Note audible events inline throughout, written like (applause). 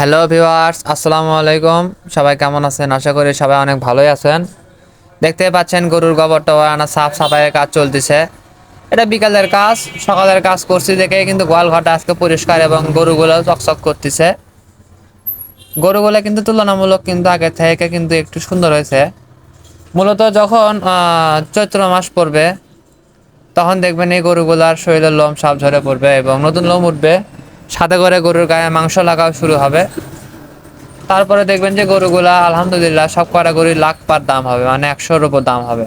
Hello viewers আসসালামু আলাইকুম সবাই কেমন আছেন? আশা করি সবাই অনেক ভালোই আছেন। দেখতে পাচ্ছেন গরুর গোবরটা আনা সাফ সাফাইয়ের কাজ চলতেছে। এটা বিকালের কাজ, সকালের কাজ করছি দেখে কিন্তু গোয়াল ঘরটা আজকে পরিষ্কার এবং গরুগুলো চকচক করতেছে। গরুগুলো কিন্তু তুলনামূলক কিন্তু আগে থেকে কিন্তু একটু সুন্দর হয়েছে। মূলত যখন চৈত্র মাস পড়বে, তখন দেখবেন এই গরুগুলার শরীরের লোম সাপ ঝরে পড়বে এবং নতুন লোম উঠবে। সাথে করে গরুর গায়ে মাংস লাগাও শুরু হবে। তারপরে দেখবেন যে গরুগুলা আলহামদুলিল্লাহ সব কটা গরুর লাখ পার দাম হবে মানে একশোর উপর দাম হবে।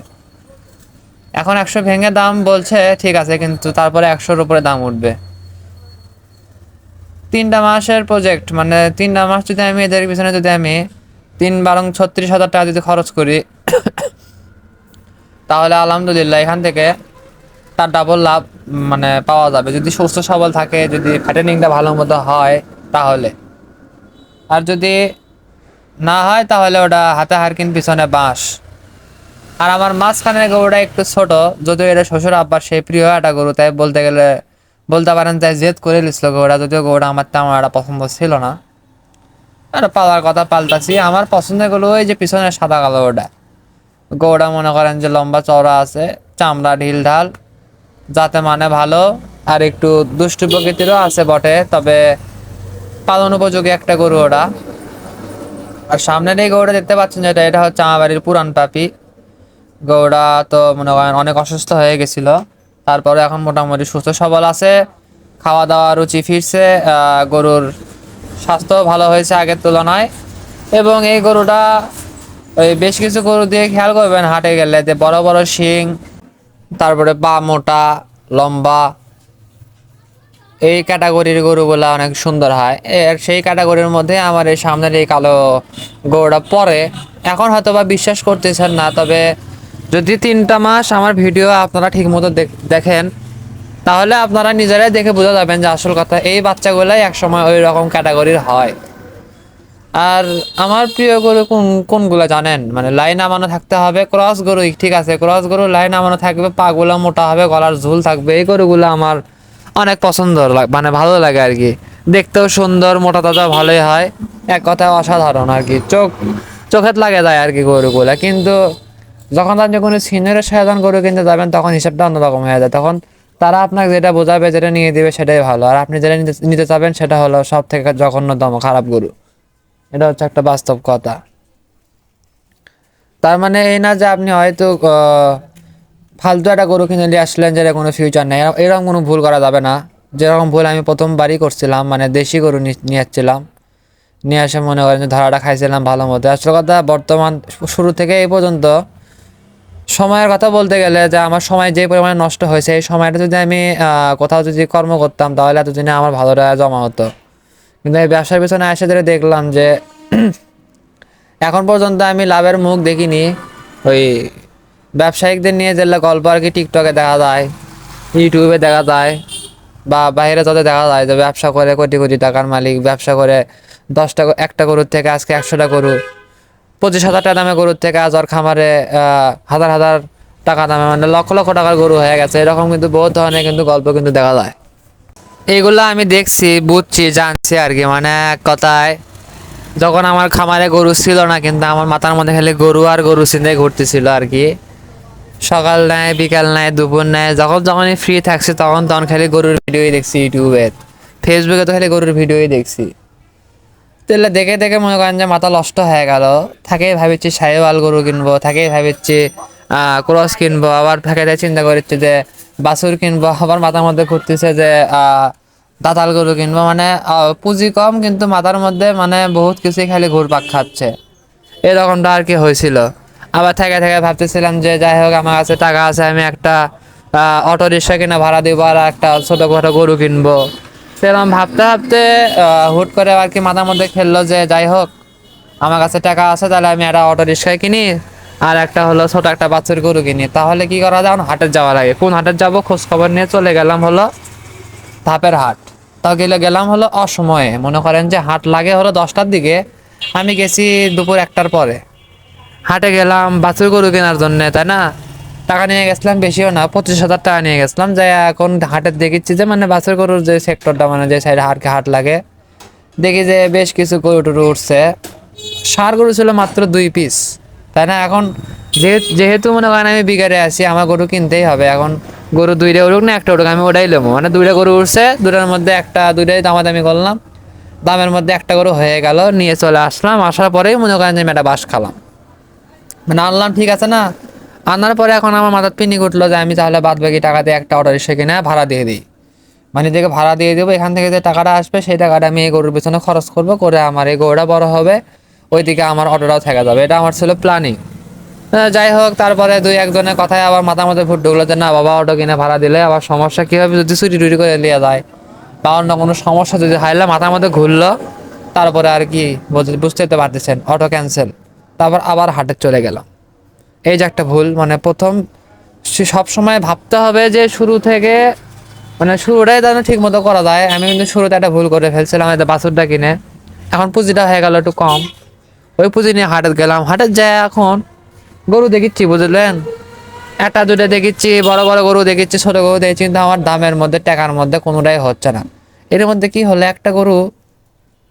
এখন একশো ভেঙে দাম বলছে, ঠিক আছে, কিন্তু তারপরে একশোর উপরে দাম উঠবে। তিনটা মাসের প্রজেক্ট মানে তিনটা মাস যদি আমি এদের পিছনে যদি আমি তিন বারং ছত্রিশ হাজার টাকা যদি খরচ করি, তাহলে আলহামদুলিল্লাহ এখান থেকে তার ডাবল লাভ মানে পাওয়া যাবে। যদি সুস্থ সবল থাকে, যদি ফ্যাটেনিংটা ভালো মতো হয়, তাহলে। আর যদি না হয়, তাহলে ওটা হাতে হারকিন পিছনে বাঁশ। আর আমার মাঝখানের গরুটা একটু ছোট, যদিও এটা শ্বশুর আব্বার সেই প্রিয় একটা গরু, তাই বলতে গেলে বলতে পারেন তাই জেদ করে নিছিল গরুটা, যদিও গরুটা আমার তেমন একটা পছন্দ ছিল না। আর পালার কথা পাল্টাছি আমার পছন্দের গরু ওই যে পিছনে সাদা কালো ওটা। গরুটা মনে করেন যে লম্বা চওড়া আছে, চামড়া, ঢিল ঢাল যাতে মানে ভালো আর একটু দুষ্টু প্রকৃতিরও আছে বটে, তবে পালন উপযোগী একটা গরু ওটা। আর সামনের এই গরুটা দেখতে পাচ্ছেন যেটা এটা হচ্ছে আমার বাড়ির পুরান পাপি। গরুটা তো মনে করেন অনেক অসুস্থ হয়ে গেছিল। তারপরে এখন মোটামুটি সুস্থ, সবল আছে। খাওয়া দাওয়া রুচি ফিরছে গরুর স্বাস্থ্য ভালো হয়েছে আগের তুলনায়। এবং এই গরুটা ওই বেশ কিছু গরু দিয়ে খেয়াল করবেন হাটে গেলে, যে বড় বড় শিং তারপরে পা মোটা, লম্বা। এই ক্যাটাগরির গরুগুলা অনেক সুন্দর হয়। এর সেই ক্যাটাগরির মধ্যে আমার এই সামনের এই কালো গরুটা পরে। এখন হয়তো বা বিশ্বাস করতেছেন না, তবে যদি তিনটা মাস আমার ভিডিও আপনারা ঠিক মতো দেখেন, তাহলে আপনারা নিজেরাই দেখে বোঝা যাবেন যে আসল কথা, এই বাচ্চাগুলাই একসময় ওই রকম ক্যাটাগরির হয়। আর আমার প্রিয় গরু কোন, কোনগুলো জানেন? মানে লাইন আমানো থাকতে হবে, ক্রস গরু, ঠিক আছে, ক্রস গরু লাইন আমানো থাকবে, পাগুলো মোটা হবে, গলার ঝুল থাকবে, এই গরুগুলো আমার অনেক পছন্দ মানে ভালো লাগে আর কি। দেখতেও সুন্দর, মোটা তাজা, ভালোই হয়। এক কথায় অসাধারণ আর কি। চোখ চোখের লাগে যায় আর কি গরুগুলা, কিন্তু যখন আপনি কোনো সিনিয়রের সাধারণ গরু কিনতে যাবেন, তখন হিসাবটা অন্যরকম হয়ে যায়। তখন তারা আপনাকে যেটা বোঝাবে, যেটা নিয়ে দেবে, সেটাই ভালো। আর আপনি যেটা নিতে নিতে চাবেন, সেটা হলো সব থেকে জঘন্যতম খারাপ গরু। এটা হচ্ছে একটা বাস্তব কথা। তার মানে এই না যে আপনি হয়তো ফালতু একটা গরু কিনে নিয়ে আসলেন যেটা কোনো ফিউচার নেই। এরকম- কোনো ভুল করা যাবে না। যেরকম ভুল আমি প্রথমবারই করছিলাম মানে দেশি গরু নিয়ে যাচ্ছিলাম নিয়ে এসে মনে করেন যে ধরাটা খাইছিলাম ভালো মতো। আসল কথা, বর্তমান শুরু থেকে এই পর্যন্ত সময়ের কথা বলতে গেলে যে আমার সময় যে পরিমাণে নষ্ট হয়েছে, এই সময়টা যদি আমি কোথাও যদি কর্ম করতাম, তাহলে এতদিনে আমার ভালো টাকা জমা হতো। কিন্তু এই ব্যবসার পিছনে এসে ধরে দেখলাম যে (clears throat) এখন পর্যন্ত আমি লাভের মুখ দেখিনি। ওই ব্যবসায়িকদের নিয়ে যেগুলো গল্প আর কি টিকটকে দেখা যায়, ইউটিউবে দেখা যায়, বা বাইরে যাতে দেখা যায় যে ব্যবসা করে কোটি কোটি টাকার মালিক, ব্যবসা করে দশটা একটা গরুর থেকে আজকে একশোটা গরু পঁচিশ হাজার টাকা দামে গরুর থেকে আজ ওর খামারে হাজার হাজার টাকা দামে মানে লক্ষ লক্ষ টাকার গরু হয়ে গেছে। এরকম কিন্তু বহুত ধরনের কিন্তু গল্প কিন্তু দেখা যায়। এইগুলো আমি দেখছি, বুঝছি, জানছি আর কি। মানে এক কথায়, যখন আমার খামারে গরু ছিল না, কিন্তু আমার মাথার মধ্যে খালি গরু আর গরু চিন্তে ঘুরতেছিল আর কি। সকাল নেয় বিকাল নেয় দুপুর নেয় যখন যখনই ফ্রি থাকছে, তখন তখন খালি গরুর ভিডিওই দেখছি ইউটিউবে ফেসবুকে তো খালি গরুর ভিডিওই দেখছি। তাহলে দেখে দেখে মনে করেন যে মাথা নষ্ট হয়ে গেল। থাকেই ভাবিচ্ছি সাহেবাল গরু কিনবো থাকেই ভাবিচ্ছি ক্রস কিনবো, আবার থাকে চিন্তা করছি যে বাছুর কিনবো, আবার মাথার মধ্যে ঘুরতেছে যে দাতাল গরু কিনবো মানে পুঁজি কম, কিন্তু মাথার মধ্যে মানে বহুত কিছুই খালি ঘুরপাক খাচ্ছে। এরকমটা আর কি হয়েছিল। আবার থেকে থেকে ভাবতেছিলাম যে, যাই হোক, আমার কাছে টাকা আছে, আমি একটা অটো রিক্সা কিনে ভাড়া দিব আর একটা ছোটোখাটো গরু কিনবো। সেরকম ভাবতে ভাবতে হুট করে আর কি মাথার মধ্যে খেললো যে, যাই হোক, আমার কাছে টাকা আছে, তাহলে আমি একটা অটো রিক্সায় কিনি। আর একটা হলো ছোট একটা বাচ্চার গরু কিনি। তাহলে কি করা যায়? হাটের যাওয়া লাগে। কোন হাটের যাব? খোঁজ খবর নিয়ে চলে গেলাম হলো ধাপের হাট। তাও গেলে গেলাম হলো অসময়ে। মনে করেন যে হাট লাগে হলো দশটার দিকে। আমি গেছি দুপুর একটার পরে। হাটে গেলাম বাছুর গরু কেনার জন্য, তাই না? টাকা নিয়ে গেছিলাম, বেশিও না, পঁচিশ হাজার টাকা নিয়ে গেছিলাম। যাই এখন হাটের দেখেছি যে মানে বাছুর গরুর যে সেক্টরটা মানে যে সাইডে হাটকে হাট লাগে। দেখি যে বেশ কিছু গরু টরু উঠছে। সার গরু ছিল মাত্র দুই পিস তাই না? এখন যেহেতু মনে করেন আমি বিঘারে আছি, আমার গরু কিনতেই হবে। এখন গরু দুইটা উঠুক না, একটা উঠুক আমি ওটাই নেব মানে দুইটা গরু উঠছে দুটার মধ্যে একটা, দুইটাই দামাদামি করলাম। দামের মধ্যে একটা গরু হয়ে গেল, নিয়ে চলে আসলাম। আসার পরেই মনে করেন যে আমি একটা বাস খালাম। মানে আনলাম, ঠিক আছে না? আনার পরে এখন আমার মাথার পিনি উঠল যে আমি তাহলে বাদ বাকি টাকা দিয়ে একটা অটো রিক্সা কিনে ভাড়া দিয়ে দিই। মানে থেকে ভাড়া দিয়ে দেবো, এখান থেকে যে টাকাটা আসবে, সেই টাকাটা আমি এই গরুর পিছনে খরচ করব, করে আমার এই গরুটা বড় হবে। ওইদিকে আমার অটোটাও থেকে যাবে। এটা আমার ছিল প্ল্যানিং যাই হোক, তারপরে দুই একজনের কথায় আবার মাথার মধ্যে ফুট ঢুকলো যে, না বাবা, অটো কিনে ভাড়া দিলে আবার সমস্যা কী হবে? যদি চুরি টুরি করে নিয়ে যায়, বা অন্য কোনো সমস্যা যদি হাইলে মাথার মধ্যে ঘুরলো। তারপরে আর কি বুঝ- বুঝতেই তো পারতেছেন, অটো ক্যান্সেল তারপর আবার হাটে চলে গেলাম এই যে একটা ভুল মানে প্রথম সে সময় ভাবতে হবে যে, শুরু থেকে মানে শুরুটাই যেন ঠিক মতো করা যায়। আমি কিন্তু শুরুতে একটা ভুল করে ফেলছিলাম যে বাছুরটা কিনে। এখন পুঁজিটা হয়ে গেল একটু কম। ওই পুঁজি নিয়ে হাটে গেলাম। হাটে যায় এখন। গরু দেখিচ্ছি, বুঝলেন? একটা দুটো দেখিচ্ছি, বড় বড় গরু দেখিচ্ছি, ছোট গরু দেখছি কিন্তু আমার দামের মধ্যে, টাকার মধ্যে কোনোটাই হচ্ছে না। এর মধ্যে কি হলো, একটা গরু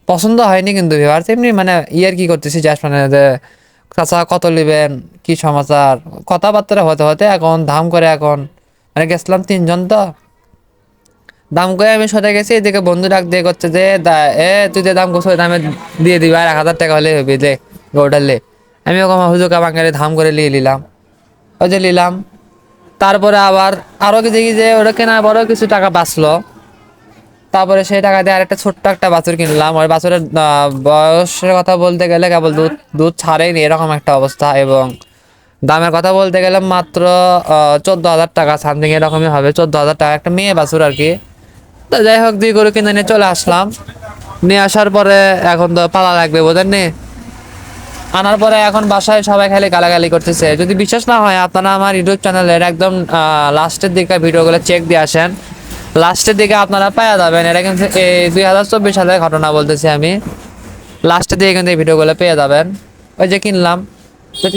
পছন্দ হয়নি কিন্তু ভিউয়ার্স এমনি মানে ইয়ার কি করতেছি জাস্ট মানে যে চাচা কত নেবেন, কি সমাচার কথাবার্তা হতে হতে এখন, দাম করে এখন মানে গেছিলাম তিনজন তো দাম করে আমি সরে গেছি, এদিকে বন্ধু ডাক দিয়ে করছে যে এ, তুই যে দাম করছ দামে দিয়ে দিবি আর এক হাজার টাকা হলে হবে, দে গরুটার লে আমি ওকে হুজুকা বাঙালি দাম করে নিয়ে নিলাম ওই যে নিলাম তারপরে আবার আরও দেখি যে ওটা কেনার পরেও কিছু টাকা বাঁচলো। তারপরে সেই টাকা দিয়ে আরেকটা ছোট্ট একটা বাছুর কিনলাম। ওই বাছুরের বয়সের কথা বলতে গেলে কেবল দুধ দুধ ছাড়েনি এরকম একটা অবস্থা। এবং দামের কথা বলতে গেলে মাত্র চোদ্দ হাজার টাকা সামথিং এরকমই হবে, চোদ্দ হাজার টাকা। একটা মেয়ে বাছুর আর কি। তো যাই হোক, দুই গরু কিনে নিয়ে চলে আসলাম। নিয়ে আসার পরে এখন তো পালা লাগবে বোঝেন নি আনার পরে এখন বাসায় সবাই খালি গালাগালি করতেছে। যদি বিশ্বাস না হয়, আপনারা আমার ইউটিউব চ্যানেলের একদম লাস্টের দিকে ভিডিওগুলো চেক দিয়ে আসেন। লাস্টের দিকে আপনারা পাওয়া যাবেন। এটা কিন্তু এই দুই হাজার চব্বিশ সালের ঘটনা বলতেছি আমি। লাস্টের দিকে কিন্তু এই ভিডিওগুলো পেয়ে যাবেন। ওই যে কিনলাম।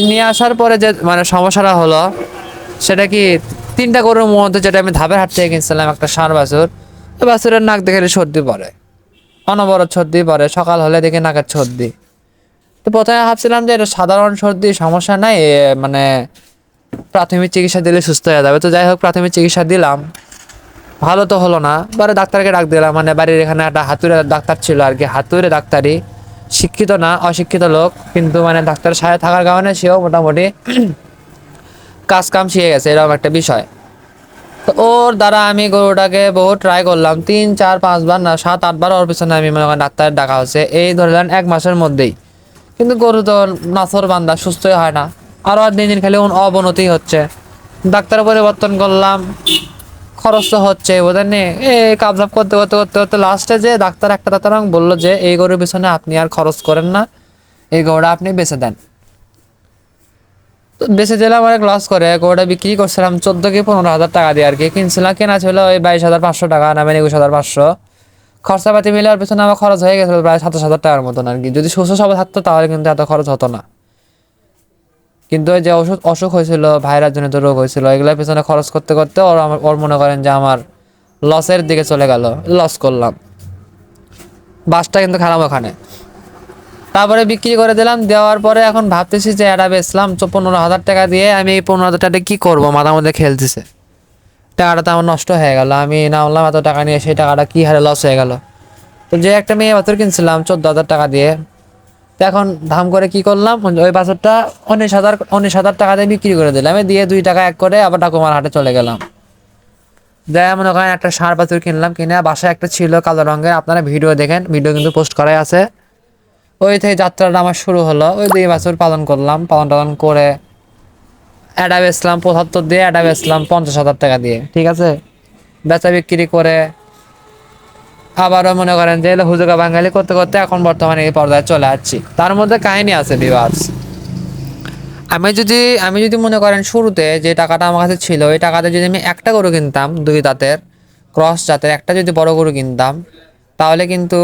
নিয়ে আসার পরে যে মানে সমস্যাটা হলো, সেটা কি তিনটা গরুর মধ্যে যেটা আমি ধাপের হাট থেকে কিনছিলাম, একটা সার বাছুর বাছুরের নাক দেখে সর্দি পড়ে। অনবরত সর্দি পড়ে, সকাল হলে দেখে নাকের সর্দি। তো প্রথমে ভাবছিলাম যে এটা সাধারণ সর্দি, সমস্যা নাই মানে প্রাথমিক চিকিৎসা দিলে সুস্থ হয়ে যাবে। তো যাই হোক, প্রাথমিক চিকিৎসা দিলাম। ভালো তো হলো না এবারে ডাক্তারকে ডাক দিলাম। মানে বাড়ির এখানে একটা হাতুড়ে ডাক্তার ছিল আর কি, হাতুড়ে ডাক্তারই। শিক্ষিত না, অশিক্ষিত লোক, কিন্তু মানে ডাক্তারের সাথে থাকার কারণে সেও মোটামুটি (clears throat) কাজ কাম শিখে গেছে, এরকম একটা বিষয়। তো ওর দ্বারা আমি গরুটাকে বহু ট্রাই করলাম। তিন, চার পাঁচবার না, সাত আটবার ওর পিছনে আমি মনে করেন ডাক্তার ডাকা হচ্ছে এই ধরলেন এক মাসের মধ্যেই। কিন্তু গরু তো নাথর বান্দা, সুস্থই হয় না। আরও আর দিন দিন খালি অবনতি হচ্ছে। ডাক্তার পরিবর্তন করলাম। খরচ তো হচ্ছে বোঝেন নি? এই কাবজাব করতে করতে করতে করতে লাস্টে যে ডাক্তার একটা ডাক্তার বলল যে, এই গরুর পিছনে আপনি আর খরচ করেন না। এই গরুটা আপনি বেচে দেন। তো বেচে দিলাম অনেক লস করে। গরুটা বিক্রি করছিলাম চোদ্দ কি পনেরো হাজার টাকা দিয়ে আর কি। কিনছিলাম, কেনা ছিল ওই বাইশ হাজার পাঁচশো টাকা, না মানে একুশ হাজার পাঁচশো। খরচাপাতি মিলে ওর পিছনে আমার খরচ হয়ে গেছিল প্রায় সাতাশ হাজার টাকার মতন আর কি। যদি সুস্থ সবল থাকতো তাহলে কিন্তু এত খরচ হতো না। কিন্তু ওই যে ওষুধ অসুখ হয়েছিল, ভাইরাস জনিত রোগ হয়েছিল এগুলোর পিছনে খরচ করতে করতে ওর আমার, ওর মনে করেন যে আমার লসের দিকে চলে গেল। লস করলাম। বাসটা কিন্তু খারাপ ওখানে। তারপরে বিক্রি করে দিলাম, দেওয়ার পরে এখন ভাবতেছি যে এটা বেচলাম, তো পনেরো হাজার টাকা দিয়ে আমি এই পনেরো হাজার টাকা কী করব? মাথার মধ্যে খেলতেছে টাকাটা তো আমার নষ্ট হয়ে গেল। আমি নামলাম এত টাকা নিয়ে সেই টাকাটা কী হারে লস হয়ে গেল? তো যে একটা মেয়ে বাছুর কিনছিলাম, চোদ্দ হাজার টাকা দিয়ে। তো এখন দাম করে কি করলাম? ওই বাছুরটা উনিশ হাজার উনিশ হাজার টাকা দিয়ে বিক্রি করে দিলাম। দিয়ে দুই টাকা এক করে আবার ডাকুমার হাটে চলে গেলাম। দেয় মনে করেন একটা সার বাছুর কিনলাম, কিনে বাসায় একটা ছিল কালো রঙের। আপনারা ভিডিও দেখেন, ভিডিও কিন্তু পোস্ট করাই আছে। ওই থেকে যাত্রাটা আমার শুরু হলো, ওই দুই বছর পালন করলাম, পালন টালন করে অ্যাডা বেচলাম পঁচাত্তর দিয়ে অ্যাডা বেচলাম পঞ্চাশ হাজার টাকা দিয়ে, ঠিক আছে? বেচা বিক্রি করে আবারও মনে করেন যে হুজুকা বাঙালি করতে করতে এখন বর্তমানে এই পর্যায়ে চলে আসছি। তার মধ্যে কাহিনী আছে বিভার্স আমি যদি আমি যদি মনে করেন শুরুতে যে টাকাটা আমার কাছে ছিল, ওই টাকাতে যদি আমি একটা গরু কিনতাম, দুই দাঁতের ক্রস জাতের, একটা যদি বড় গরু কিনতাম, তাহলে কিন্তু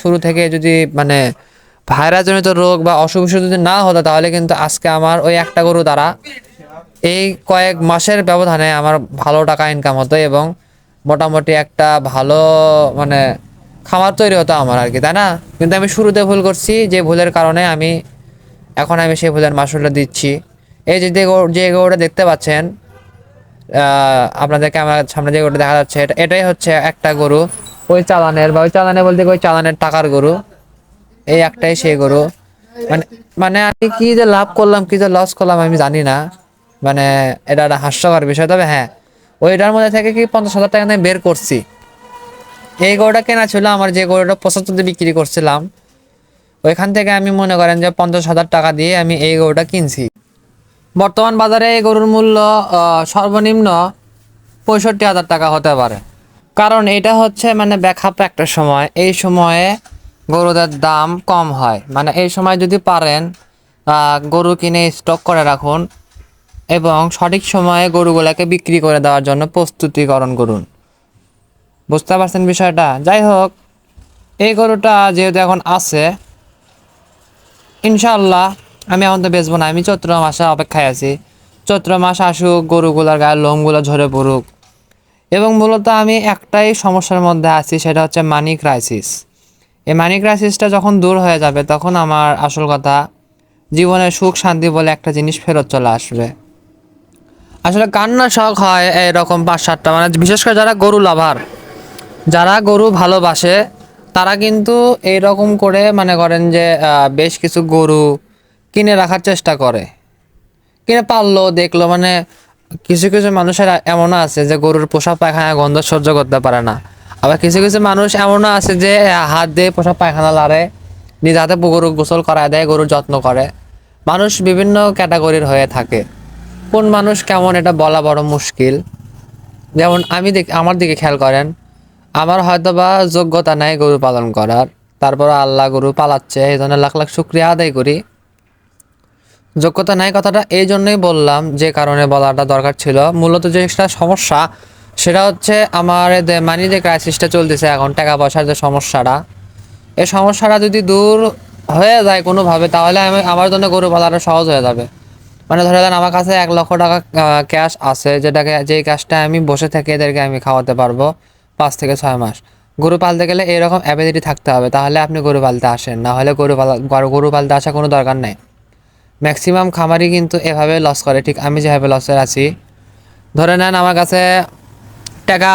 শুরু থেকে যদি মানে ভাইরাসজনিত রোগ বা অসুখ বিসুখ যদি না হতো, তাহলে কিন্তু আজকে আমার ওই একটা গরু দ্বারা এই কয়েক মাসের ব্যবধানে আমার ভালো টাকা ইনকাম হতো এবং মোটামুটি একটা ভালো মানে খামার তৈরি হতো আমার আর কি, তাই না? কিন্তু আমি শুরুতে ভুল করছি, যে ভুলের কারণে আমি এখন আমি সেই ভুলের মাসুলটা দিচ্ছি। এই যে যে গরু- যে গরুটা দেখতে পাচ্ছেন আপনাদের ক্যামেরার সামনে যে গরুটা দেখা যাচ্ছে, এটা এটাই হচ্ছে একটা গরু, ওই চালানের, বা ওই চালানে বলতে ওই চালানের টাকার গরু। এই একটাই সেই গরু। মানে মানে আমি কি যে লাভ করলাম, কি যে লস করলাম আমি জানি না। মানে এটা একটা হাস্যকর বিষয়। তবে হ্যাঁ ওইটার মধ্যে থেকে কি পঞ্চাশ হাজার টাকা আমি বের করছি। এই গরুটা কেনা ছিল, আমার যে গরুটা পঁচাত্তর বিক্রি করছিলাম। ওইখান থেকে আমি মনে করেন যে পঞ্চাশ হাজার টাকা দিয়ে আমি এই গরুটা কিনছি। বর্তমান বাজারে এই গরুর মূল্য সর্বনিম্ন পঁয়ষট্টি হাজার টাকা হতে পারে। কারণ এটা হচ্ছে মানে ব্যাকআপ একটা সময়। এই সময়ে গরুদের দাম কম হয়। মানে এই সময় যদি পারেন গরু কিনে স্টক করে রাখুন এবং সঠিক সময়ে গরুগুলোকে বিক্রি করে দেওয়ার জন্য প্রস্তুতিকরণ করুন। বুঝতে পারছেন বিষয়টা? যাই হোক, এই গরুটা যেহেতু এখন আছে ইনশাল্লাহ আমি এখন তো বেচবো না, আমি চৈত্র মাসে অপেক্ষায় আছি। চৈত্র মাস আসুক, গরুগুলার গায়ের লোমগুলো ঝরে পড়ুক। এবং মূলত আমি একটাই সমস্যার মধ্যে আছি, সেটা হচ্ছে মানি ক্রাইসিস এই মানি ক্রাইসিসটা যখন দূর হয়ে যাবে, তখন আমার আসল কথা জীবনের সুখ, শান্তি বলে একটা জিনিস ফেরত চলে আসবে। আসলে কান্না, শখ হয় এরকম পাঁচ, সাতটা। মানে বিশেষ করে যারা গরু লাভার যারা গরু ভালোবাসে, তারা কিন্তু এইরকম করে মানে করেন যে বেশ কিছু গরু কিনে রাখার চেষ্টা করে। কিনে পারল দেখল মানে কিছু কিছু মানুষের এমনও আছে যে গরুর পোশাক পায়খানা গন্ধ সহ্য করতে পারে না। আবার কিছু কিছু মানুষ এমনও আছে যে হাত দিয়ে পোশাক পায়খানা লাড়ে, নিজ হাতে গরু গোসল করায় দেয়, গরুর যত্ন করে। মানুষ বিভিন্ন ক্যাটাগরির হয়ে থাকে। কোন মানুষ কেমন এটা বলা বড় মুশকিল। যেমন আমি দেখ, আমার দিকে খেয়াল করেন, আমার হয়তো বা যোগ্যতা নাই গরু পালন করার, তারপর আল্লাহ গরু পালাচ্ছে, এই জন্য লাখ লাখ শুক্রিয়া আদায় করি। যোগ্যতা নাই কথাটা এই জন্যই বললাম, যে কারণে বলাটা দরকার ছিল। মূলত যে একটা সমস্যা সেটা হচ্ছে আমার মানি যে ক্রাইসিসটা চলতেছে এখন, টাকা পয়সার যে সমস্যাটা এই সমস্যাটা যদি দূর হয়ে যায় কোনোভাবে, তাহলে আমি, আমার জন্য গরু পালাটা সহজ হয়ে যাবে। মানে ধরে দেন আমার কাছে এক লক্ষ টাকা ক্যাশ আছে, যেটাকে, যেই ক্যাশটা আমি বসে থেকে এদেরকে আমি খাওয়াতে পারব পাঁচ থেকে ছয় মাস। গরু পালতে গেলে এরকম অ্যাবিলিটি থাকতে হবে, তাহলে আপনি গরু পালতে আসেন, না হলে গরু পালা, গরু- পালতে আসা কোনো দরকার নেই। ম্যাক্সিমাম খামারই কিন্তু এভাবে লস করে, ঠিক আমি যেভাবে লসের আছি। ধরে নেন আমার কাছে টাকা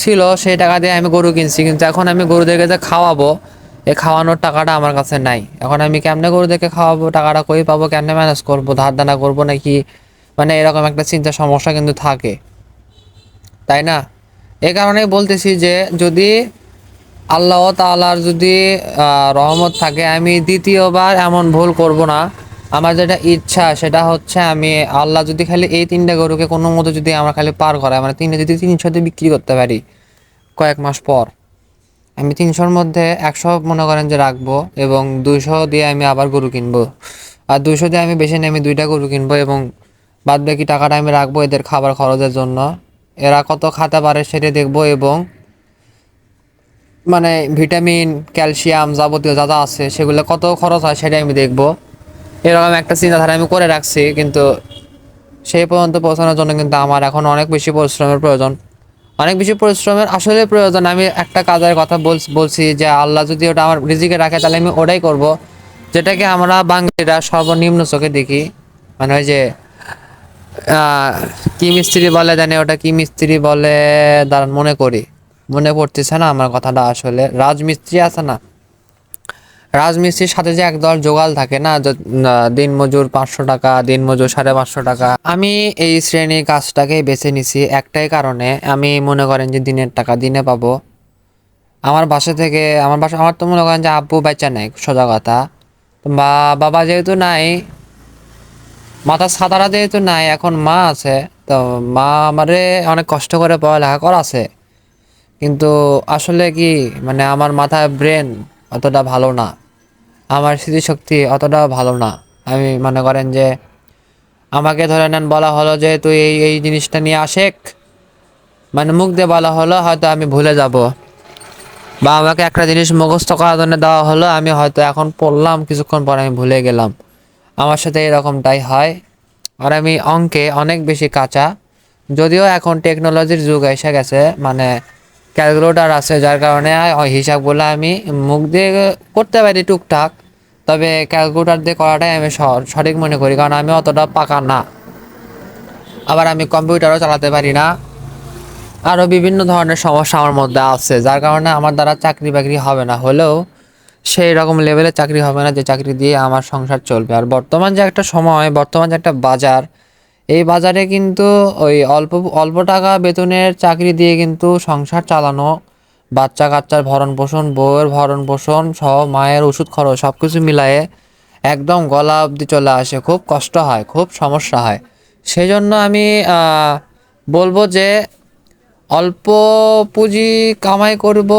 ছিল, সেই টাকা দিয়ে আমি গরু কিনছি। কিন্তু এখন আমি গরুদেরকে যে খাওয়াবো এই খাওয়ানোর টাকাটা আমার কাছে নাই। এখন আমি কেমনে গরুদেরকে খাওয়াবো, টাকাটা কই পাবো, কেমনে ম্যানেজ করব, ধার দানা করব নাকি? মানে এরকম একটা চিন্তা সমস্যা কিন্তু থাকে। তাই না? এ কারণেই বলতেছি যে, যদি আল্লাহ তাআলার যদি রহমত থাকে, আমি দ্বিতীয়বার এমন ভুল করব না। আমার যেটা ইচ্ছা সেটা হচ্ছে আমি আল্লাহ যদি খালি এই তিনটা গরুকে কোনো মতো যদি আমার খালি পার করায় মানে তিনটে যদি তিনশোতে বিক্রি করতে পারি কয়েক মাস পর, আমি তিনশোর মধ্যে একশো মনে করেন যে রাখব এবং দুইশো দিয়ে আমি আবার গরু কিনবো। আর দুইশো দিয়ে আমি বেশি নিয়ে আমি দুইটা গরু কিনবো এবং বাদ বাকি টাকাটা আমি রাখব এদের খাবার খরচের জন্য। এরা কত খাতে পারে সেটা দেখব এবং মানে ভিটামিন, ক্যালসিয়াম যাবতীয় যা যা আছে সেগুলো কত খরচ হয় সেটা আমি দেখব। এরকম একটা চিন্তাধারা আমি করে রাখছি, কিন্তু সেই পর্যন্ত পৌঁছানোর জন্য কিন্তু আমার এখন অনেক বেশি পরিশ্রমের প্রয়োজন। অনেক বেশি পরিশ্রমের আসলে প্রয়োজন। আমি একটা কাজের কথা বল- বলছি যে আল্লাহ যদি ওটা আমার রিজিকে রাখে, তাহলে আমি ওটাই করব। যেটাকে আমরা বাঙালিরা সর্বনিম্ন চোখে দেখি। মানে ওই যে কি মিস্ত্রি বলে জানি, ওটা কি মিস্ত্রি বলে? দাঁড়ান, মনে করি। মনে পড়তেছে না আমার কথাটা আসলে। রাজমিস্ত্রি আছে না? রাজমিস্ত্রির সাথে যে একদল জোগাল থাকে না দিন মজুর পাঁচশো টাকা দিন মজুর সাড়ে পাঁচশো টাকা, আমি এই শ্রেণির কাজটাকে বেছে নিছি একটাই কারণে। আমি মনে করেন যে দিনের টাকা দিনে পাবো। আমার বাসা থেকে, আমার বাসা, আমার তো মনে করেন যে আব্বু বাচ্চা নেই, সোজা কথা। বা বাবা যেহেতু নাই, মাথা সাদারা যেহেতু নাই, এখন মা আছে, তো মা আমারে অনেক কষ্ট করে পড়ালেখা করাছে। কিন্তু আসলে কি মানে আমার মাথায় ব্রেন অতটা ভালো না। আমার স্মৃতিশক্তি অতটা ভালো না। আমি মনে করেন যে, আমাকে ধরে নেন বলা হলো যে, তুই এই এই জিনিসটা নিয়ে আসেক। মানে মুখ দিয়ে বলা হলো, হয়তো আমি ভুলে যাব। বা আমাকে একটা জিনিস মুখস্থ করার জন্য দেওয়া হলো, আমি হয়তো এখন পড়লাম, কিছুক্ষণ পর আমি ভুলে গেলাম। আমার সাথে এরকমটাই হয়। আর আমি অঙ্কে অনেক বেশি কাঁচা। যদিও এখন টেকনোলজির যুগ এসে গেছে মানে ক্যালকুলেটর আছে, যার কারণে হিসাবগুলো আমি মুখ দিয়ে করতে পারি টুকটাক। তবে ক্যালকুলেটার দিয়ে করাটাই আমি সঠিক মনে করি, কারণ আমি অতটা পাকা না। আবার আমি কম্পিউটারও চালাতে পারি না। আরও বিভিন্ন ধরনের সমস্যা আমার মধ্যে আছে, যার কারণে আমার দ্বারা চাকরি বাকরি হবে না। হলেও সেই রকম লেভেলে চাকরি হবে না, যে চাকরি দিয়ে আমার সংসার চলবে। আর বর্তমান যে একটা সময়, বর্তমান যে একটা বাজার এই বাজারে কিন্তু ওই অল্প অল্প টাকা বেতনের চাকরি দিয়ে কিন্তু সংসার চালানো বাচ্চা কাচ্চার ভরণ পোষণ বউয়ের ভরণ পোষণ সহ মায়ের ওষুধ খরচ সব কিছু মিলায়ে একদম গলা অবধি চলে আসে। খুব কষ্ট হয়, খুব সমস্যা হয়। সেই জন্য আমি বলব যে অল্প পুঁজি কামাই করব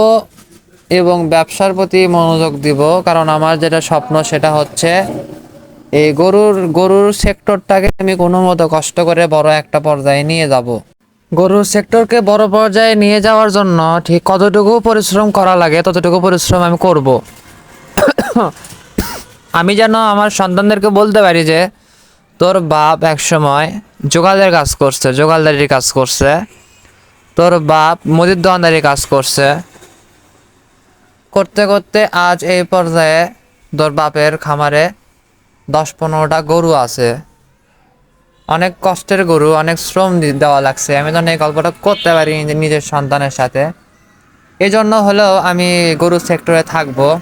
এবং ব্যবসার প্রতি মনোযোগ দিব। কারণ আমার যেটা স্বপ্ন সেটা হচ্ছে এই গরুর গরুর সেক্টরটাকে আমি কোনো মতো কষ্ট করে বড় একটা পর্যায়ে নিয়ে যাব। গরুর সেক্টরকে বড় পর্যায়ে নিয়ে যাওয়ার জন্য ঠিক কতটুকু পরিশ্রম করা লাগে, ততটুকু পরিশ্রম আমি করব। আমি যেন আমার সন্তানদেরকে বলতে পারি যে, তোর বাপ এক সময় জোগালের কাজ করছে, জোগালদারির কাজ করছে। তোর বাপ মুদির দোকানদারির কাজ করছে। করতে করতে আজ এই পর্যায়ে তোর বাপের খামারে দশ পনেরোটা গরু আছে। অনেক কষ্টের গরু, অনেক শ্রম দেওয়া লাগছে। আমি যেন এই গল্পটা করতে পারি নিজে- নিজের সন্তানের সাথে। এই জন্য হলেও আমি গরু সেক্টরে থাকব।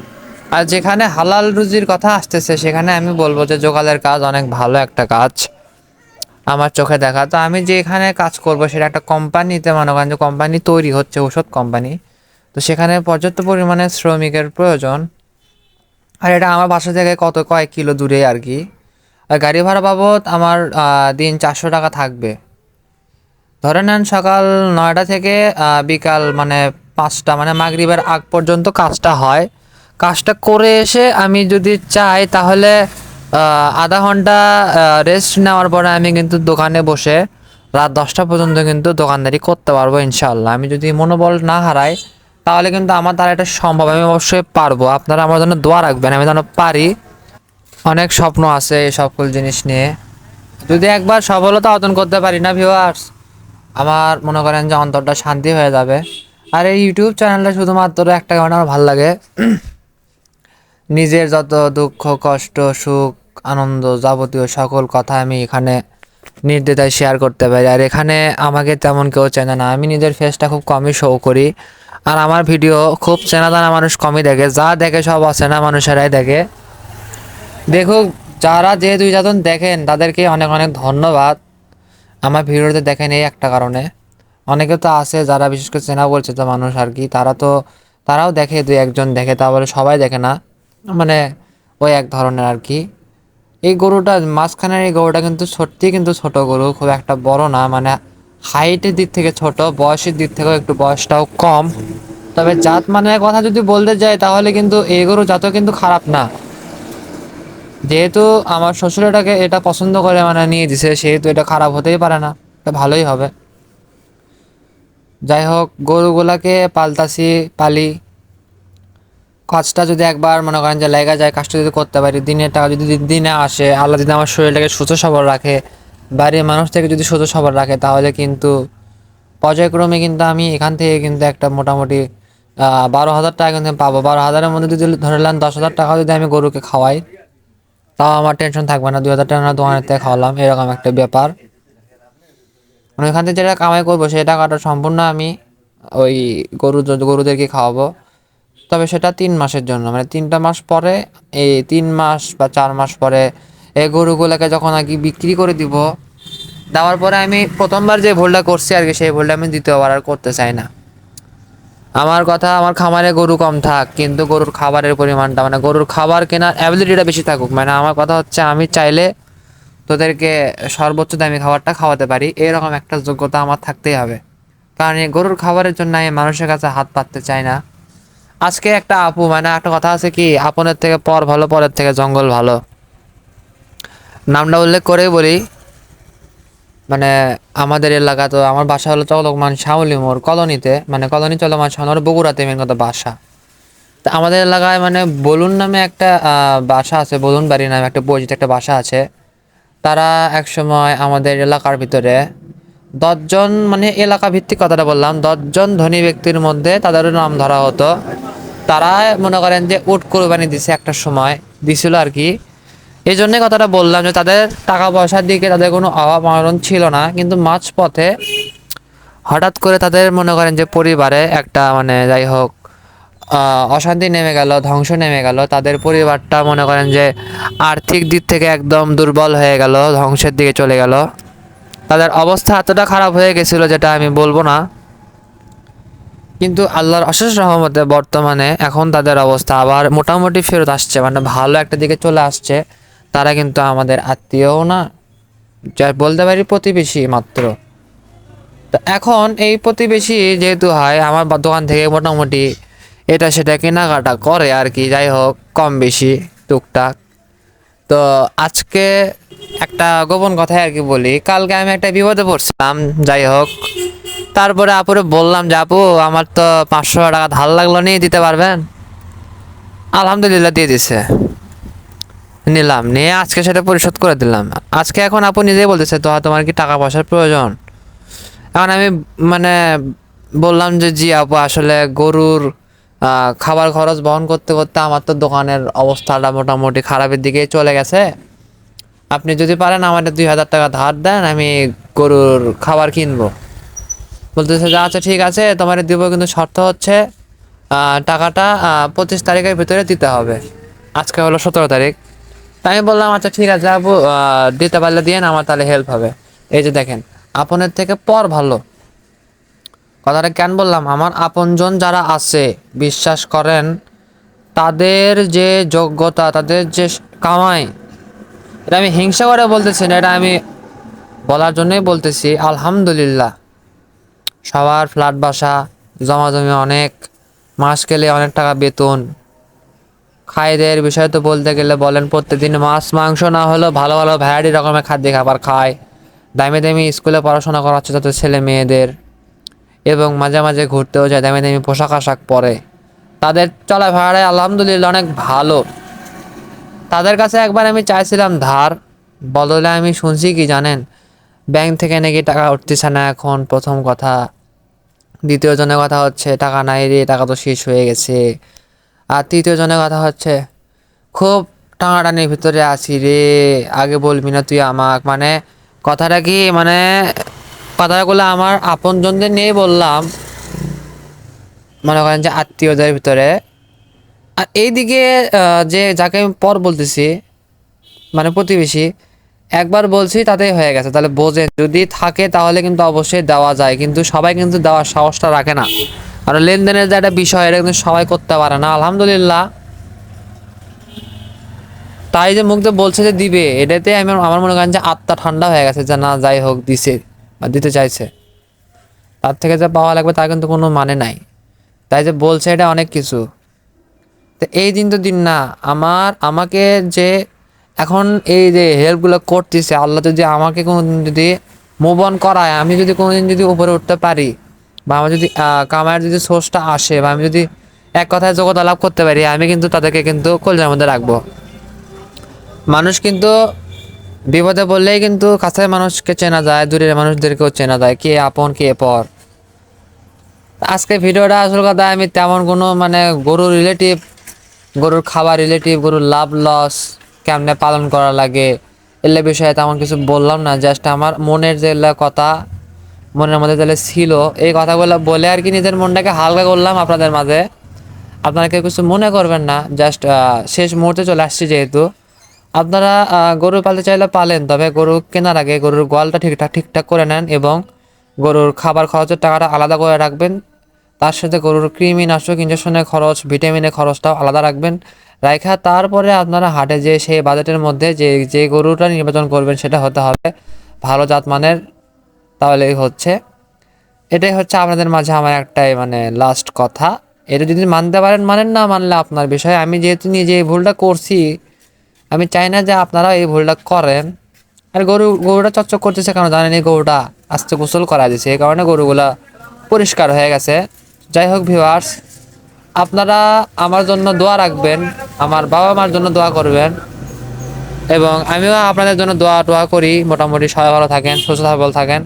আর যেখানে হালাল রুজির কথা আসতেছে, সেখানে আমি বলব যে জোগালের কাজ অনেক ভালো একটা কাজ। আমার চোখে দেখা। তো আমি যে এখানে কাজ করব, সেটা একটা কোম্পানিতে মনে করেন যে কোম্পানি তৈরি হচ্ছে ওষুধ কোম্পানি। তো সেখানে পর্যাপ্ত পরিমাণে শ্রমিকের প্রয়োজন। আর এটা আমার বাসা থেকে কত, কয়েক কিলো দূরে আর কি। আর গাড়ি ভাড়া বাবদ আমার দিন চারশো টাকা থাকবে। ধরে নেন সকাল নয়টা থেকে বিকাল মানে পাঁচটা মানে মাগরিবের আগ পর্যন্ত কাজটা হয়। কাজটা করে এসে আমি যদি চাই তাহলে আধা ঘণ্টা রেস্ট নেওয়ার পরে আমি কিন্তু দোকানে বসে রাত দশটা পর্যন্ত কিন্তু দোকানদারি করতে পারব ইনশাল্লাহ আমি যদি মনোবল না হারাই তাহলে কিন্তু আমার দ্বারা এটা সম্ভব, আমি অবশ্যই পারব। আপনারা আমার জন্য দোয়া রাখবেন, আমি যেন পারি। অনেক স্বপ্ন আছে এই সকল জিনিস নিয়ে। যদি একবার সফলতা অর্জন করতে পারি না ভিউয়ার্স আমার মনে করেন যে অন্তরটা শান্তি হয়ে যাবে। আর এই ইউটিউব চ্যানেলটা শুধুমাত্র একটা কারণে আমার ভালো লাগে। নিজের যত দুঃখ, কষ্ট, সুখ, আনন্দ যাবতীয় সকল কথা আমি এখানে নির্দ্বিধায় শেয়ার করতে পারি। আর এখানে আমাকে তেমন কেউ চেনে না। আমি নিজের ফেসটা খুব কমই শো করি। আর আমার ভিডিও খুব চেনা জানা মানুষ কমই দেখে। যা দেখে সব অচেনা মানুষেরাই দেখে। দেখুক, যারা যে দুই যাজন দেখেন, তাদেরকে অনেক অনেক ধন্যবাদ। আমার ভিডিওতে দেখেন এই একটা কারণে। অনেকে তো আছে যারা বিশেষ করে চেনা বলছে তো মানুষ আর কি, তারা তো, তারাও দেখে, দুই একজন দেখে তা বলে সবাই দেখে না। মানে ওই এক ধরনের আর কি। এই গরুটা, মাঝখানের এই গরুটা কিন্তু সত্যি কিন্তু ছোট গরু, খুব একটা বড় না মানে হাইটের দিক থেকে ছোট, বয়সের দিক থেকেও একটু বয়সটাও কম। তবে জাত মানের কথা যদি বলতে যাই, তাহলে কিন্তু এই গরু জাতও কিন্তু খারাপ না। যেহেতু আমার শ্বশুর এটাকে এটা পছন্দ করে মানে নিয়ে দিছে, সেহেতু এটা খারাপ হতেই পারে না, এটা ভালোই হবে। যাই হোক, গরুগুলাকে পালতাছি, পালি। কাজটা যদি একবার মনে করেন যে লেগে যায়, কাজটা যদি করতে পারি দিনের টাকা যদি দিনে আসে, আল্লাহ যদি আমার শরীরটাকে সুস্থ সবল রাখে বাড়ির মানুষ থেকে যদি সুস্থ সবার রাখে, তাহলে কিন্তু পর্যায়ক্রমে কিন্তু আমি এখান থেকে কিন্তু একটা মোটামুটি বারো হাজার টাকা কিন্তু পাবো। বারো হাজারের মধ্যে যদি ধরে নেন দশ হাজার টাকা যদি আমি গরুকে খাওয়াই, তাও আমার টেনশন থাকবে না। দুই হাজার টাকা দোকানের থেকে খাওয়ালাম, এরকম একটা ব্যাপার। ওখান থেকে যেটা কামাই করব, সেই টাকাটা সম্পূর্ণ আমি ওই গরু, গরুদেরকে খাওয়াবো। তবে সেটা তিন মাসের জন্য মানে তিনটা মাস পরে, এই তিন মাস বা চার মাস পরে এই গরুগুলোকে যখন আর কি বিক্রি করে দিব, দেওয়ার পরে আমি প্রথমবার যে ভুলটা করছি আর কি, সেই ভুলটা আমি দ্বিতীয়বার আর করতে চাই না। আমার কথা, আমার খামারে গরু কম থাক, কিন্তু গরুর খাবারের পরিমাণটা মানে গরুর খাবার কেনার অ্যাবিলিটিটা বেশি থাকুক। মানে আমার কথা হচ্ছে, আমি চাইলে তোদেরকে সর্বোচ্চ দামি খাবারটা খাওয়াতে পারি। এরকম একটা যোগ্যতা আমার থাকতেই হবে। কারণ এই গরুর খাবারের জন্য আমি মানুষের কাছে হাত পাততে চাই না। আজকে একটা আপু মানে একটা কথা আছে কি, আপনের থেকে পর ভালো, পরের থেকে জঙ্গল ভালো। নামটা উল্লেখ করেই বলি। মানে আমাদের এলাকা তো, আমার বাসা হলো চলমান শাউলি মোড় কলোনিতে। মানে কলোনি চলমান শাউলি বগুড়াতে মেন কথা বাসা। তা আমাদের এলাকায় মানে বলুন নামে একটা বাসা আছে, বলুন বাড়ি নামে একটা পরিচিত একটা বাসা আছে। তারা এক সময় আমাদের এলাকার ভিতরে দশজন মানে এলাকা ভিত্তিক কথাটা বললাম, দশজন ধনী ব্যক্তির মধ্যে তাদেরও নাম ধরা হতো। তারা মনে করেন যে উট কোরবানি দিছে একটা সময়, দিছিল আর কি। এই জন্যে কথাটা বললাম যে তাদের টাকা পয়সার দিকে তাদের কোনো অভাব অনটন ছিল না। কিন্তু মাঝ পথে হঠাৎ করে তাদের মনে করেন যে পরিবারে একটা মানে যাই হোক অশান্তি নেমে গেল, ধ্বংস নেমে গেল, তাদের পরিবারটা মনে করেন যে আর্থিক দিক থেকে একদম দুর্বল হয়ে গেল, ধ্বংসের দিকে চলে গেল। তাদের অবস্থা এতটা খারাপ হয়ে গেছিল যেটা আমি বলব না। কিন্তু আল্লাহর অশেষ রহমতে বর্তমানে এখন তাদের অবস্থা আবার মোটামুটি ফেরত আসছে মানে ভালো একটা দিকে চলে আসছে। তারা কিন্তু আমাদের আত্মীয়ও না, যা বলতে পারি প্রতিবেশী মাত্র। তো এখন এই প্রতিবেশী যেহেতু হয়, আমার দোকান থেকে মোটামুটি এটা সেটা কেনাকাটা করে আর কি, যাই হোক, কম বেশি, টুকটাক। তো আজকে একটা গোপন কথাই আর কি বলি, কালকে আমি একটা বিপদে পড়ছিলাম, যাই হোক। তারপরে আপুরে বললাম যে, আপু, আমার তো পাঁচশো টাকা ধার লাগল, নিয়ে দিতে পারবেন? আলহামদুলিল্লাহ, দিয়ে দিছে। নিলাম, নিয়ে আজকে সেটা পরিশোধ করে দিলাম। আজকে এখন আপু নিজেই বলতেছে তো তোমার কি টাকা পয়সার প্রয়োজন? এখন আমি মানে বললাম যে, জি আপু, আসলে গরুর খাবার খরচ বহন করতে করতে আমার তো দোকানের অবস্থাটা মোটামুটি খারাপের দিকেই চলে গেছে। আপনি যদি পারেন আমাদের দুই হাজার টাকা ধার দেন, আমি গরুর খাবার কিনবো। বলতেছে যে আচ্ছা ঠিক আছে, তোমার দিব, কিন্তু শর্ত হচ্ছে টাকাটা পঁচিশ তারিখের ভিতরে দিতে হবে। আজকে হলো সতেরো তারিখ। আমি বললাম আচ্ছা ঠিক আছে, আপু দিতে পারলে দিয়ে আমার তাহলে হেল্প হবে। এই যে দেখেন আপনের থেকে পর ভালো। কথাটা কেন বললাম? আমার আপনজন যারা আছে, বিশ্বাস করেন, তাদের যে যোগ্যতা, তাদের যে কামাই, এটা আমি হিংসা করে বলতেছি না, এটা আমি বলার জন্যই বলতেছি, আলহামদুলিল্লাহ। সবার ফ্ল্যাট বাসা জমাজমি অনেক, মাস গেলে অনেক টাকা বেতন খাইদের বিষয়ে তো বলতে গেলে বলেন প্রত্যেকদিন মাছ, মাংস না হলেও ভালো ভালো ভ্যারাইটি রকমের খাদ্য খাবার খায়। দামি দামি স্কুলে পড়াশোনা করাচ্ছে তাদের ছেলে মেয়েদের এবং মাঝে মাঝে ঘুরতেও যায়, দামি দামি পোশাক আশাক পরে। তাদের চলাফেরায় আলহামদুলিল্লাহ অনেক ভালো। তাদের কাছে একবার আমি চাইছিলাম ধার, বদলে আমি শুনছি কি জানেন? ব্যাংক থেকে নাকি টাকা উঠতেছে না এখন, প্রথম কথা। দ্বিতীয় জনের কথা হচ্ছে, টাকা নাই রে, টাকা তো শেষ হয়ে গেছে। আর তৃতীয় জনের কথা হচ্ছে, খুব টানাটানির ভিতরে আছি রে, আগে বলবি না তুই আমাক মানে কথাটা কি মানে কথাগুলো আমার আপনজনদের নিয়েই বললাম, মনে করেন যে আত্মীয়দের ভিতরে। আর এইদিকে যে যাকে আমি পর বলতেছি মানে প্রতিবেশী একবার বলছি তাতেই হয়ে গেছে। তাহলে বোঝেন, যদি থাকে তাহলে কিন্তু অবশ্যই দেওয়া যায়, কিন্তু সবাই কিন্তু দেওয়ার সাহসটা রাখে না। আর লেনদেনের যে একটা বিষয়, এটা কিন্তু সবাই করতে পারে না। আলহামদুলিল্লাহ। তাই যে মুখ বলছে যে দিবে, এটাতে আমি আমার মনে করেন যে আত্মা ঠান্ডা হয়ে গেছে যে না, যাই হোক, দিছে বা দিতে চাইছে। তার থেকে যা পাওয়া লাগবে তার কিন্তু কোনো মানে নাই। তাই যে বলছে এটা অনেক কিছু। তো এই দিন তো দিন না, আমার, আমাকে যে এখন এই যে হেল্পগুলো করতেছে আল্লাহ যদি আমাকে কোনো দিন যদি মুভ অন করায় আমি যদি কোনো দিন যদি উপরে উঠতে পারি বা আমার যদি আহ, কামাইয়ের যদি সোর্সটা আসে বা আমি যদি এক কথায় যোগ্যতা লাভ করতে পারি আমি কিন্তু তাদেরকে কিন্তু কলজার মধ্যে রাখব। মানুষ কিন্তু বিপদে বললেই কিন্তু কাছের মানুষকে চেনা যায় দূরের মানুষদেরকেও চেনা যায় কে আপন কে পর। আজকে ভিডিওটা আসল কথা আমি তেমন কোনো মানে গরু রিলেটিভ গরুর খাবার রিলেটিভ গরুর লাভ লস কেমনে পালন করা লাগে এগুলো বিষয়ে তেমন কিছু বললাম না জাস্ট আমার মনের যেগুলো কথা, মনের মধ্যে তাহলে ছিল, এই কথাগুলো বলে আর কি নিজের মনটাকে হালকা করলাম আপনাদের মাঝে। আপনারা কেউ কিছু মনে করবেন না জাস্ট শেষ মুহূর্তে চলে আসছি যেহেতু। আপনারা গরু পালতে চাইলে পালেন, তবে গরু কেনার আগে গরুর গোয়ালটা ঠিকঠাক ঠিকঠাক করে নেন এবং গরুর খাবার খরচের টাকাটা আলাদা করে রাখবেন। তার সাথে গরুর কৃমিনাশক ইঞ্জেকশনের খরচ ভিটামিনের খরচটাও আলাদা রাখবেন। রাখা তারপরে আপনারা হাটে যে সেই বাজেটের মধ্যে যে যে গরুটা নির্বাচন করবেন সেটা হতে হবে ভালো জাতমানের তাহলেই হচ্ছে। এটাই হচ্ছে আপনাদের মাঝে আমার একটাই মানে লাস্ট কথা। এটা যদি মানতে পারেন, মানেন না মানলে আপনার বিষয়। আমি যেহেতু নিজে এই ভুলটা করছি, আমি চাই না যে আপনারা এই ভুলটা করেন। আর গরু, গরুটা চকচক করতেছে কারণ জানেন? এই গরুটা আস্তে গোসল করা দিয়েছে। এই কারণে গরুগুলা পরিষ্কার হয়ে গেছে। যাই হোক ভিউয়ার্স আপনারা আমার জন্য দোয়া রাখবেন, আমার বাবা মার জন্য দোয়া করবেন, এবং আমিও আপনাদের জন্য দোয়া টোয়া করি। মোটামুটি সবাই ভালো থাকেন, সুস্থ সবল থাকেন।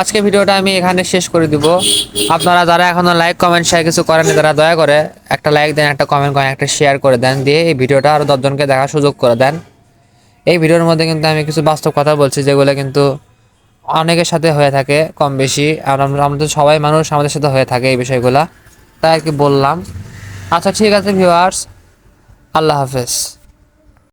আজকে ভিডিওটা আমি এখানে শেষ করে দিব। আপনারা যারা এখনও লাইক কমেন্ট শেয়ার কিছু করেনি তারা দয়া করে একটা লাইক দেন, একটা কমেন্ট করেন, একটা শেয়ার করে দেন, দিয়ে এই ভিডিওটা আরও দশজনকে দেখার সুযোগ করে দেন। এই ভিডিওর মধ্যে কিন্তু আমি কিছু বাস্তব কথা বলছি, যেগুলো কিন্তু অনেকের সাথে হয়ে থাকে, কম বেশি। আর আমরা আমাদের সবাই মানুষ, আমাদের সাথে হয়ে থাকে এই বিষয়গুলা। তাই আর কি বললাম। আচ্ছা ঠিক আছে ভিউয়ার্স আল্লাহ হাফেজ।